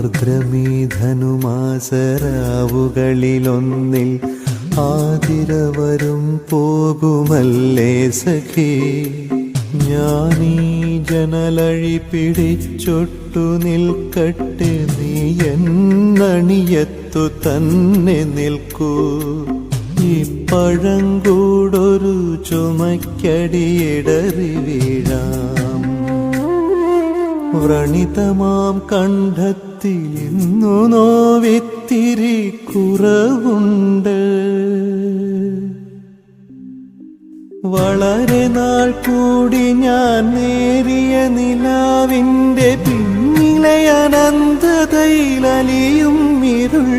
ആർദ്രമീ ധനുമാസരാവുകളിലൊന്നിൽ ആതിര വരും പോകുമല്ലേ സഖി? ഞാനീ ജനലഴി പിടിച്ചൊട്ടു നിൽക്കട്ടെ നീ എന്നണിയത്തു തന്നെ നിൽക്കൂ. ഈ പഴങ്കൂടൊരു ചുമക്കടിയിടറി വീഴാം. വ്രണിതമാം കണ്ഠത്തിൽ ഇന്നു നോവിത്തിരി കുറവുണ്ട്. വളരെ നാൾ കൂടി ഞാൻ നേരിയ നിലാവിന്റെ പിന്നിലെ അനന്തതയിലലിയും ഇരുൾ